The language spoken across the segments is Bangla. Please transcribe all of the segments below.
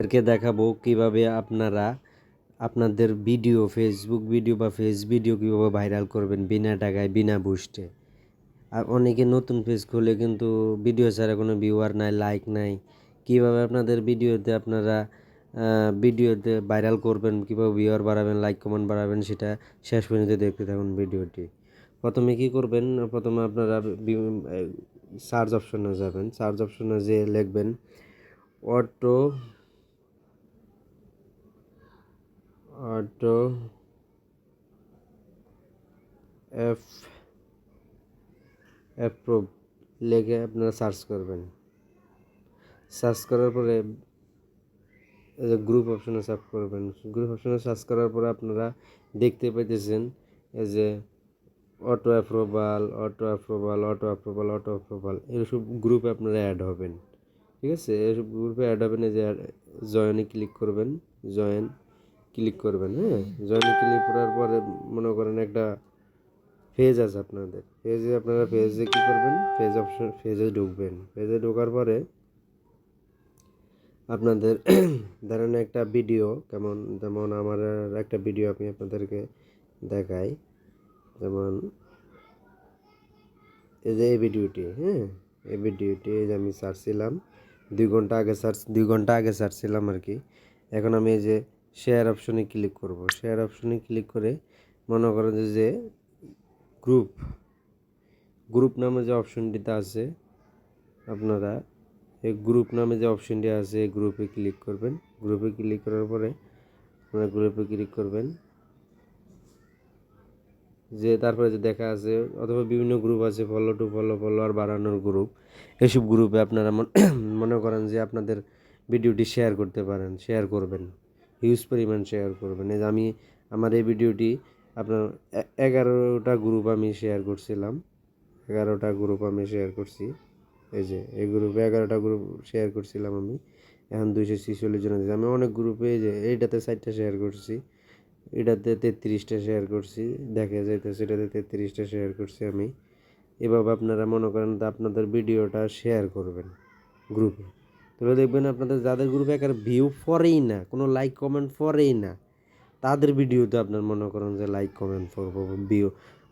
এরকে দেখাবো কীভাবে আপনারা আপনাদের ভিডিও ফেসবুক ভিডিও বা ফেস ভিডিও কীভাবে ভাইরাল করবেন বিনা টাকায়, বিনা বুস্টে আর অনেকে নতুন পেজ খুলে কিন্তু ভিডিও ছাড়া কোনো ভিউয়ার নাই লাইক নাই। কীভাবে আপনাদের ভিডিওতে আপনারা ভিডিওতে ভাইরাল করবেন, কীভাবে ভিউয়ার বাড়াবেন লাইক কমেন্ট বাড়াবেন সেটা শেষ পর্যন্ত দেখতে থাকুন ভিডিওটি। প্রথমে কি করবেন? প্রথমে আপনারা সার্চ অপশনে যাবেন। সার্চ অপশনে যে লিখবেন অটো অটো এফ অ্যাপ্রুভ লিখে আপনারা সার্চ করবেন। সার্চ করার পরে গ্রুপ অপশনে সার্চ করবেন। গ্রুপ অপশনে সার্চ করার পরে আপনারা দেখতে পাইতেছেন যে auto approval auto approval auto approval auto approval এইসব গ্রুপে আপনারা অ্যাড হবেন। ঠিক আছে? এইসব গ্রুপে অ্যাড হবেন যে জয়েনে ক্লিক করবেন। জয়েন ক্লিক করবেন হ্যাঁ? জয়েনে ক্লিক করার পরে মনে করেন একটা ফেজ আছে আপনাদের। ফেজে আপনারা ফেজে কী করবেন? ফেজ অপশন ফেজে ঢুকবেন। ফেজে ঢোকার পরে আপনাদের ধরেন একটা ভিডিও কেমন, যেমন আমার একটা ভিডিও আমি আপনাদেরকে দেখাই। যেমন, এই যে এই ভিডিওটি হ্যাঁ? এই ভিডিওটি এই যে আমি সার্চ ছিলাম দুই ঘণ্টা আগে সার্চ দুই ঘণ্টা আগে সার্চ ছিলাম আর কি। এখন আমি এই যে শেয়ার অপশনে ক্লিক করব। শেয়ার অপশনে ক্লিক করে মনে করেন যে গ্রুপ গ্রুপ নামে যে অপশনটিতে আছে, আপনারা এই গ্রুপ নামে যে অপশনটি আছে গ্রুপে ক্লিক করবেন। গ্রুপে ক্লিক করার পরে আপনারা গ্রুপে ক্লিক করবেন। যে তারপরে যে দেখা আছে, অথবা বিভিন্ন গ্রুপ আছে ফলো টু ফলো ফলো আর বাড়ানোর গ্রুপ এসব গ্রুপে আপনারা মনে করেন যে আপনাদের ভিডিওটি শেয়ার করতে পারেন শেয়ার করবেন। হিউজ পরিমাণ শেয়ার করবেন। এই যে আমি আমার এই ভিডিওটি আপনার এগারোটা গ্রুপ আমি শেয়ার করছিলাম। এগারোটা গ্রুপ আমি শেয়ার করছি। এই যে, এই গ্রুপে এগারোটা গ্রুপ শেয়ার করছিলাম আমি। এখন দুইশো ছিচল্লিশ জন আছে আমি অনেক গ্রুপে এই যে, এইটাতে ষাটটা শেয়ার করছি। এটাতে তেত্রিশটা শেয়ার করছি। দেখা যাইতেছে এটাতে তেত্রিশটা শেয়ার করছি আমি। এভাবে আপনারা মনে করেন তো আপনাদের ভিডিওটা শেয়ার করবেন গ্রুপে তাহলে দেখবেন আপনাদের যাদের গ্রুপে একার ভিউ পরেই না, কোনো লাইক কমেন্ট পরেই না, তাদের ভিডিওতে আপনার মনে করেন যে লাইক কমেন্ট ভিউ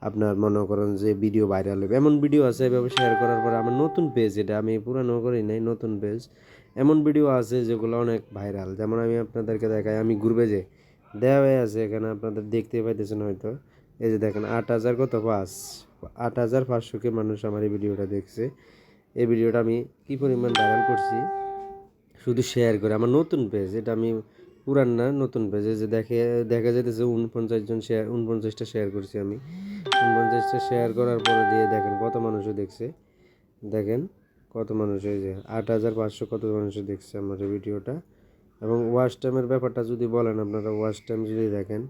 আপনার মনে করেন যে ভিডিও ভাইরাল হবে। এমন ভিডিও আছে এভাবে শেয়ার করার পরে আমার নতুন পেজ এটা আমি পুরানো করি নাই, নতুন পেজ এমন ভিডিও আছে যেগুলো অনেক ভাইরাল যেমন আমি আপনাদেরকে দেখাই, আমি গ্রুপে যে দেওয়া হয়ে আছে, এখানে আপনাদের দেখতে পাইতেছেন হয়তো। এই যে দেখেন, আট হাজার কত? পাঁচ, আট হাজার পাঁচশোকে মানুষ আমার এই ভিডিওটা দেখছে। এই ভিডিওটা আমি কী পরিমাণ ভাইরাল করছি? শুধু শেয়ার করে। আমার নতুন পেজ এটা আমি পুরান না, নতুন পেজে যে দেখে, দেখা যাইতেছে উনপঞ্চাশ জন শেয়ার উনপঞ্চাশটা শেয়ার করছি আমি। উনপঞ্চাশটা শেয়ার করার পরে দিয়ে দেখেন কত মানুষও দেখছে। দেখেন কত মানুষ, এই যে আট হাজার পাঁচশো কত মানুষ দেখছে আমার ভিডিওটা। এবং ওয়াচ টাইমের ব্যাপারটা যদি বলেন আপনারা ওয়াচ টাইম যদি দেখেন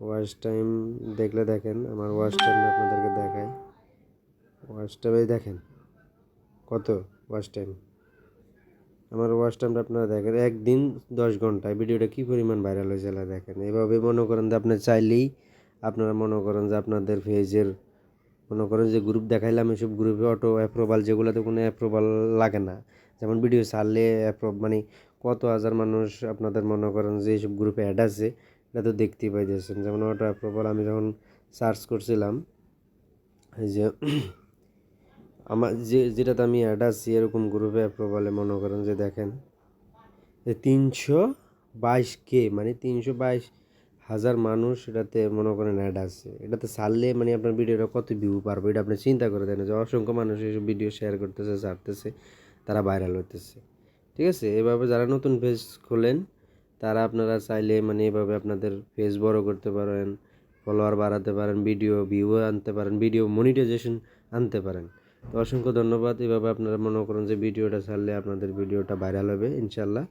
ওয়াচ টাইম দেখলে দেখেন, আমার ওয়াচ টাইম আপনাদেরকে দেখায় ওয়াচ টাইমে দেখেন কত ওয়াচ টাইম আমার ওয়াচ টাইমটা আপনারা দেখেন, একদিন দশ ঘন্টায় ভিডিওটা কী পরিমাণ ভাইরাল হয়েছে দেখেন। এভাবে মনে করেন যে আপনি চাইলেই আপনারা মনে করেন যে আপনাদের পেজের মনে করেন যে গ্রুপ দেখাইলাম, এসব গ্রুপে অটো অ্যাপ্রুভাল যেগুলোতে কোনো অ্যাপ্রুভাল লাগে না। যেমন ভিডিও ছাড়লে অ্যাপ্রুভ মানে কত হাজার মানুষ আপনাদের মনে করেন যে এইসব গ্রুপে অ্যাড আছে, এটা তো দেখতেই পাইতেছেন। যেমন অটো অ্যাপ্রুভাল আমি যখন সার্চ করছিলাম, এই যে আমার যে, যেটাতে আমি অ্যাড আছি এরকম গ্রুপে অ্যাপ্রুভালে মনে করেন যে দেখেন, যে তিনশো বাইশ কে মানে তিনশো বাইশ হাজার মানুষ এটাতে মনে করেন অ্যাড আছে। এটাতে ছাড়লে মানে আপনার ভিডিওটা কত ভিউ পারবে, এটা আপনি চিন্তা করে দেন যে অসংখ্য মানুষ এইসব ভিডিও শেয়ার করতেছে, ছাড়তেছে, তারা ভাইরাল হতেছে ঠিক আছে? এভাবে যারা নতুন পেজ খোলেন, তারা আপনারা চাইলে মানে এভাবে আপনাদের পেজ বড় করতে পারেন ফলোয়ার বাড়াতে পারেন ভিডিও ভিউ আনতে পারেন ভিডিও মনিটাইজেশন আনতে পারেন। তো অসংখ্য ধন্যবাদ। এভাবে আপনারা মনে করেন যে ভিডিওটা ছাড়লে আপনাদের ভিডিওটা ভাইরাল হবে ইনশাল্লাহ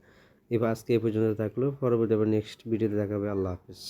এবার আজকে এই পর্যন্ত থাকল। পরবর্তী আবার নেক্সট ভিডিওতে দেখাবে আল্লাহ হাফিজ।